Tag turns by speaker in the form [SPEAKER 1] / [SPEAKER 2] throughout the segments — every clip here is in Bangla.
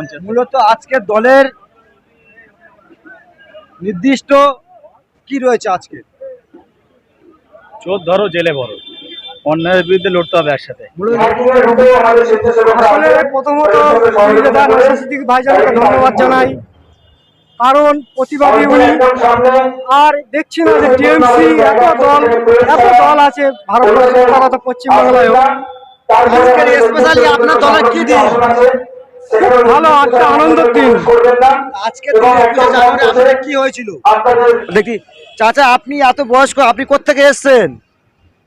[SPEAKER 1] পঞ্চায়েত।
[SPEAKER 2] মূলত আজকের দলের নির্দিষ্ট কি রয়েছে আজকে?
[SPEAKER 1] চোর ধরো জেলে বড় অন্যায়ের বিরুদ্ধে লড়তে হবে একসাথে।
[SPEAKER 3] প্রথমত ভাইজানকে ধন্যবাদ জানাই। কারণ প্রতিবাদী উনি আর দেখছি না যে টিএমসি এত দল এত দল আছে ভারতবর্ষে তথা পশ্চিমবাংলায়
[SPEAKER 2] আজকের স্পেশালি আপনার দলের কি দিন
[SPEAKER 3] ভালো একটা আনন্দের দিন।
[SPEAKER 2] আপনাদের কি হয়েছিল? দেখি। চাচা আপনি এত বয়স্ক আপনি কোত্থেকে এসেছেন?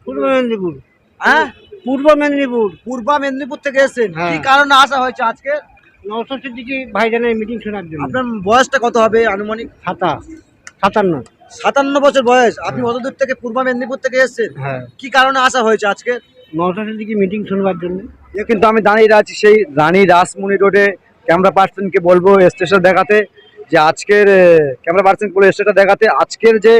[SPEAKER 3] পূর্ব মেদিনীপুর।
[SPEAKER 2] হ্যাঁ?
[SPEAKER 3] পূর্ব মেদিনীপুর।
[SPEAKER 2] পূর্ব মেদিনীপুর থেকে এসেছেন।
[SPEAKER 3] হ্যাঁ।
[SPEAKER 2] কি কারণে আসা হয়েছে আজকে?
[SPEAKER 3] সিদ্দিকী ভাইজানের মিটিং শোনার জন্য।
[SPEAKER 2] আপনার বয়সটা কত হবে আনুমানিক?
[SPEAKER 3] সাতাশ। সাতান্ন।
[SPEAKER 2] সাতান্ন বছর বয়স। আপনি কত দূর থেকে পূর্ব মেদিনীপুর থেকে এসেছেন।
[SPEAKER 3] হ্যাঁ।
[SPEAKER 2] কি কারণে আসা হয়েছে আজকে?
[SPEAKER 3] নওশাদ সিদ্দিকী মিটিং শোনবার জন্য।
[SPEAKER 2] কিন্তু আমি দাঁড়িয়ে আছি সেই রানী রাসমণি রোডে ক্যামেরা পার্সনকে বলব স্টেশন দেখাতে যে আজকের ক্যামেরা পার্সন করে স্টেশনটা দেখাতে। আজকের যে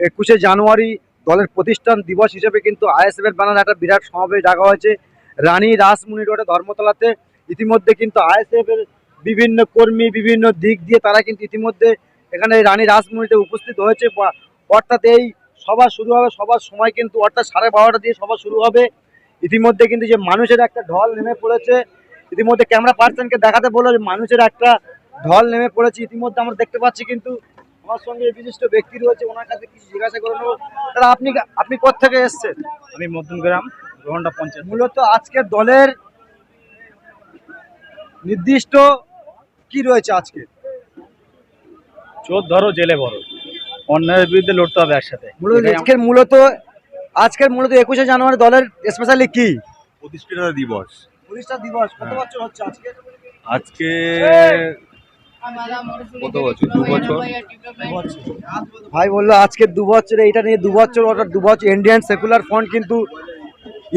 [SPEAKER 2] একুশে জানুয়ারি দলের প্রতিষ্ঠান দিবস হিসেবে কিন্তু আইএসএফ এর বানানো একটা বিরাট সমাবেশ ডাকা হয়েছে। রানী রাসমণি রোডে ধর্মতলাতে। ইতিমধ্যে কিন্তু আইএসএফ এর বিভিন্ন কর্মী, বিভিন্ন দিক দিয়ে তারা কিন্তু ইতিমধ্যে এখানে রানী রাসমণিতে উপস্থিত হয়েছে। অর্থাৎ এই সভা শুরু হবে সবার সময় কিন্তু অর্থাৎ সাড়ে বারোটা দিয়ে সভা শুরু হবে। ইতিমধ্যে কিন্তু যে মানুষের একটা ঢল নেমে পড়েছে ইতিমধ্যে ক্যামেরা পার্সনকে দেখাতে বলল যে মানুষের একটা ঢল নেমে পড়েছে। ইতিমধ্যে আমরা দেখতে পাচ্ছি কিন্তু আমার সঙ্গে বিশিষ্ট ব্যক্তি রয়েছে ওনার কাছে কিছু জিজ্ঞাসা করে নেব। দাদা আপনি আপনি কোথেকে এসেছেন?
[SPEAKER 1] আমি মধ্যমগ্রাম গ্রহণটা পঞ্চায়েত।
[SPEAKER 2] মূলত আজকের দলের নির্দিষ্ট কি রয়েছে আজকে?
[SPEAKER 1] চোর ধরো জেলে বড় অন্যায়ের বিরুদ্ধে লড়তে হবে একসাথে।
[SPEAKER 2] মূলত আজকের মূলত একুশে জানুয়ারি দলের স্পেশালি কি?
[SPEAKER 4] দিবস।
[SPEAKER 2] প্রতিষ্ঠা দিবস কত বছর হচ্ছে আজকে?
[SPEAKER 4] আজকে কত বছর? দু বছর।
[SPEAKER 2] ভাই বলল আজকে দু বছর এইটা নিয়ে দু বছর অর্থাৎ দু বছর ইন্ডিয়ান সেকুলার ফ্রন্ট কিন্তু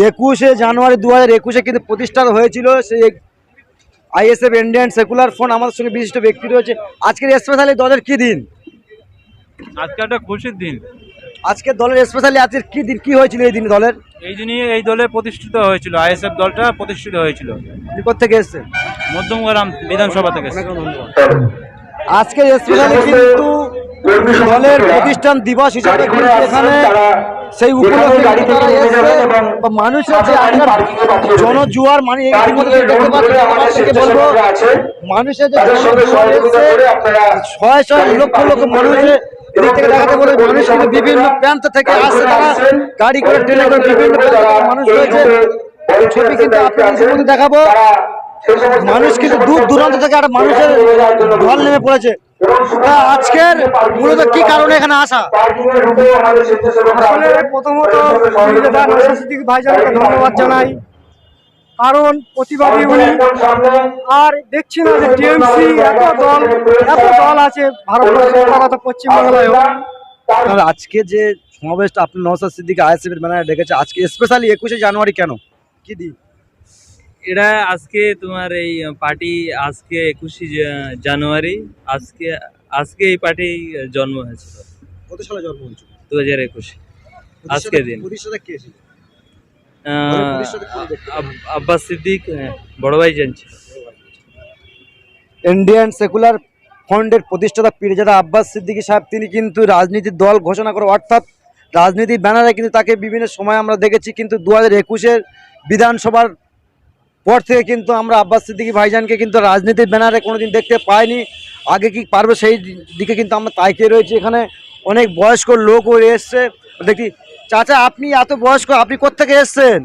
[SPEAKER 2] একুশে জানুয়ারি দু হাজার একুশে কিন্তু প্রতিষ্ঠা হয়েছিল। সেই আইএসএফ ইন্ডিয়ান সেকুলার ফ্রন্ট আমাদের সঙ্গে বিশিষ্ট ব্যক্তি রয়েছে। আজকের স্পেশালি দলের কি দিন?
[SPEAKER 5] আজকে একটা খুশির দিন।
[SPEAKER 2] আজকের দলের স্পেশালি আজকের কি দিন কি হয়েছিল এই দিন দলের?
[SPEAKER 5] এই জন্যই এই দলে প্রতিষ্ঠিত হয়েছিল আইএসএফ দলটা প্রতিষ্ঠিত হয়েছিল।
[SPEAKER 2] বিপদ থেকে এসছেন?
[SPEAKER 5] মধ্যমগ্রাম বিধানসভা থেকে
[SPEAKER 2] আজকে স্পেশালি কিন্তু দলের প্রতিষ্ঠান দিবস হিসাবে এখানে সেই এসছে বা মানুষের যে জনজুয়ার মানে বলব মানুষের যে এসছে ছয় ছয় লক্ষ লক্ষ মানুষের এদিক থেকে দেখাতে বলে মানুষ বিভিন্ন প্রান্ত থেকে আসছে তারা, গাড়ি করে, ট্রেনে করে বিভিন্ন মানুষ রয়েছে। ছবি কিন্তু আপনাদের ইতিমধ্যে দেখাবো। মানুষ কিন্তু দূর দূরান্ত থেকে একটা মানুষের ঢল নেমে পড়েছে। আজকের মূলত কি কারণে এখানে আসা?
[SPEAKER 3] প্রথমত ভাইজানকে ধন্যবাদ জানাই। কারণ প্রতিবাদী উনি আর দেখছি না যে টিএমসি এত দল এত দল আছে ভারতবর্ষে
[SPEAKER 2] তাহলে আজকে যে সমাবেশটা আপনি নওসাদ সিদ্দিক আইএসএফ এর ব্যানারে ডেকেছে আজকে স্পেশালি একুশে জানুয়ারি কেন? কি দিন?
[SPEAKER 6] এটা আজকে তোমার এই পার্টি আজকে একুশে জানুয়ারি আজকে আজকে এই পার্টি জন্ম হয়েছিল।
[SPEAKER 2] কত সালে জন্ম হয়েছিল?
[SPEAKER 6] দু হাজার একুশে আজকের দিন।
[SPEAKER 2] প্রতিষ্ঠাতা কে ছিল?
[SPEAKER 6] আব্বাস সিদ্দিক বড় ভাই জানছে
[SPEAKER 2] ইন্ডিয়ান সেকুলার ফ্রন্টের প্রতিষ্ঠাতা পীরজাদা আব্বাস সিদ্দিকী সাহেব, তিনি কিন্তু রাজনীতির দল ঘোষণা করে, অর্থাৎ রাজনীতির ব্যানারে কিন্তু তাকে বিভিন্ন সময় আমরা দেখেছি, কিন্তু দু হাজার একুশের বিধানসভার পর থেকে কিন্তু আমরা আব্বাস সিদ্দিকী ভাইজানকে কিন্তু রাজনীতির ব্যানারে কোনোদিন দেখতে পাইনি। আগে কি পারবে সেই দিকে কিন্তু আমরা তাকিয়ে রয়েছি। এখানে অনেক বয়স্ক লোকও এসছে। দেখি, চাচা, আপনি এত বয়স্ক, আপনি কোত্থেকে এসছেন?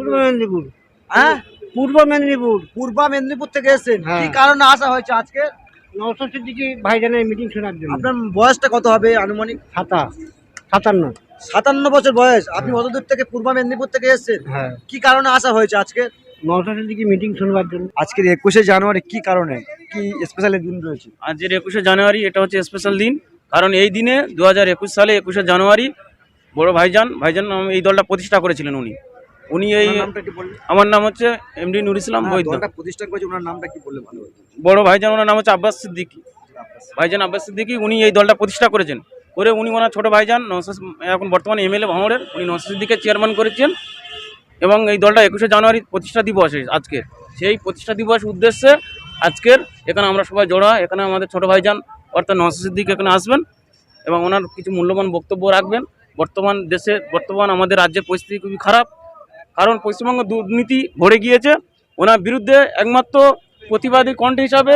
[SPEAKER 3] পূর্ব মেদিনীপুর।
[SPEAKER 2] হ্যাঁ?
[SPEAKER 3] পূর্ব মেদিনীপুর।
[SPEAKER 2] পূর্ব মেদিনীপুর থেকে এসছেন। কি
[SPEAKER 3] হ্যাঁ।
[SPEAKER 2] কারণে আসা হয়েছে আজকে?
[SPEAKER 3] সিদ্দিকী ভাইজানের মিটিং শোনার জন্য।
[SPEAKER 2] আপনার বয়সটা কত হবে আনুমানিক?
[SPEAKER 3] সাতাশ সাতান্ন।
[SPEAKER 2] সাতান্ন বছর বয়স। আপনি কত দূর থেকে পূর্ব মেদিনীপুর থেকে এসেছেন।
[SPEAKER 3] হ্যাঁ।
[SPEAKER 2] কি কারণে আসা হয়েছে আজকে?
[SPEAKER 3] সিদ্দিকী মিটিং শোনবার জন্য।
[SPEAKER 2] আজকের একুশে জানুয়ারি কি কারণে? কি স্পেশাল দিন রয়েছে?
[SPEAKER 5] আজকের একুশে জানুয়ারি এটা হচ্ছে স্পেশাল দিন। কারণ এই দিনে দু হাজার একুশ সালে একুশে জানুয়ারি বড় ভাইজান ভাইজান নাম এই দলটা প্রতিষ্ঠা করেছিলেন উনি। উনি এই আমার নাম হচ্ছে এমডি নুর ইসলাম
[SPEAKER 2] হ্যাঁ,
[SPEAKER 5] বৈদ্য।
[SPEAKER 2] দলটা প্রতিষ্ঠা করেছে ওনার নামটা কি বললে ভালো
[SPEAKER 5] বড় ভাইজান ওনার নাম হচ্ছে আব্বাস সিদ্দিকি। ভাইজান আব্বাস সিদ্দিকি উনি এই দলটা প্রতিষ্ঠা করেছেন। করে উনি ওনার ছোট ভাইজান নওশাদ এখন বর্তমানে এমএলএ ভাঙড়ের উনি নওশাদ সিদ্দিকে চেয়ারম্যান করেছেন। এবং এই দলটা একুশে জানুয়ারি প্রতিষ্ঠা দিবস এই আজকে। সেই প্রতিষ্ঠা দিবস উদ্দেশ্যে আজকের এখানে আমরা সবাই জড়া এখানে আমাদের ছোট ভাইজান অর্থাৎ নওশাদ সিদ্দিক এখানে আসবেন। এবং ওনার কিছু মূল্যবান বক্তব্য রাখবেন। বর্তমান দেশে বর্তমান আমাদের রাজ্যের পরিস্থিতি খুবই খারাপ। কারণ পশ্চিমবঙ্গ দুর্নীতি ভরে গিয়েছে। ওনার বিরুদ্ধে একমাত্র প্রতিবাদী কণ্ঠ হিসাবে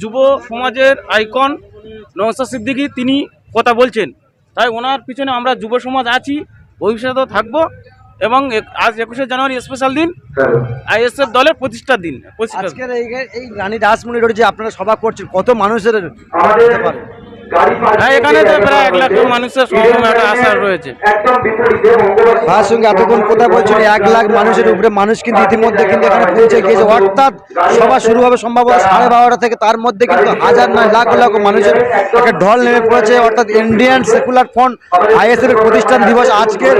[SPEAKER 5] যুব সমাজের আইকন নওশাদ সিদ্দিকি তিনি কথা বলছেন। তাই ওনার পিছনে আমরা যুব সমাজ আছি ভবিষ্যতেও থাকব এবং এক- আজ একুশে জানুয়ারি স্পেশাল দিন আইএসএফ দলের প্রতিষ্ঠার দিন
[SPEAKER 2] আজকের এই রানী রাসমণি রোড যে আপনারা সভা করছেন কত মানুষের
[SPEAKER 5] হ্যাঁ এখানে তো প্রায় এক লাখ মানুষের সবসময় একটা আশা রয়েছে।
[SPEAKER 2] ভাইয়ের সঙ্গে এতক্ষণ কথা বলছেন এক লাখ মানুষের উপরে মানুষ কিন্তু ইতিমধ্যে কিন্তু এখানে পৌঁছে গিয়েছে। অর্থাৎ সভা শুরু হবে সম্ভবত সাড়ে বারোটা থেকে তার মধ্যে কিন্তু হাজার নয় লাখ লাখ মানুষের একটা ঢল নেমে পড়েছে। অর্থাৎ ইন্ডিয়ান সেকুলার ফ্রন্ট আইএসএফ এর প্রতিষ্ঠান দিবস আজকের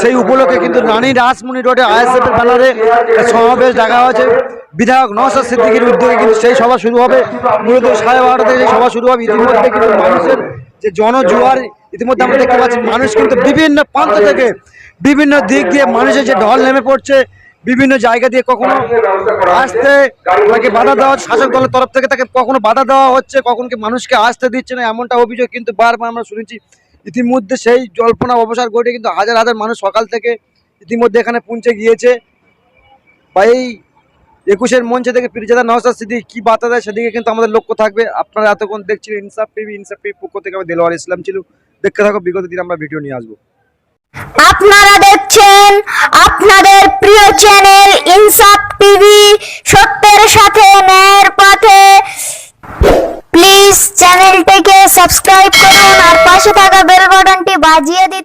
[SPEAKER 2] সেই উপলক্ষে কিন্তু রানী রাসমণি রোডে আইএসএফ এর ব্যানারে সমাবেশ ডাকা হয়েছে। বিধায়ক নওশাদ সিদ্দিকীর উদ্যোগে কিন্তু সেই সভা শুরু হবে। মূলত সাড়ে বারোটা থেকে সেই সভা শুরু হবে। ইতিমধ্যে কিন্তু মানুষের যে জনজোয়ার ইতিমধ্যে আমরা দেখতে পাচ্ছি, মানুষ কিন্তু বিভিন্ন প্রান্ত থেকে বিভিন্ন দিক দিয়ে মানুষের যে ঢল নেমে পড়ছে, বিভিন্ন জায়গা দিয়ে কখনো আসতে তাকে বাধা দেওয়া শাসক দলের তরফ থেকে তাকে কখনো বাধা দেওয়া হচ্ছে, কখনো কি মানুষকে আসতে দিচ্ছে না, এমনটা অভিযোগ কিন্তু বারবার আমরা শুনেছি। ইতিমধ্যে সেই জল্পনা অবসর ঘটে কিন্তু হাজার হাজার মানুষ সকাল থেকে ইতিমধ্যে এখানে পৌঁছে গিয়েছে। বা এই একুশের মঞ্চে থেকে পিরজাদা নওসাদ সিদ্দিক কি বার্তা দেয় সেদিকে কিন্তু আমাদের লক্ষ্য থাকবে। আপনারা এতক্ষণ দেখছিলেন ইনসাফ টিভি, ইনসাফ টিভির পক্ষ থেকে আমি দেলোয়ার ইসলাম ছিল। দেখতে থাকো বিগত দিন আমরা ভিডিও নিয়ে আসব।
[SPEAKER 7] আপনারা দেখছেন আপনাদের প্রিয় চ্যানেল ইনসাফ টিভি। সত্যের সাথে ন্যায়ের পথে। প্লিজ চ্যানেলটিকে সাবস্ক্রাইব করুন আর পাশে থাকা বেল বাটনটি বাজিয়ে দিন।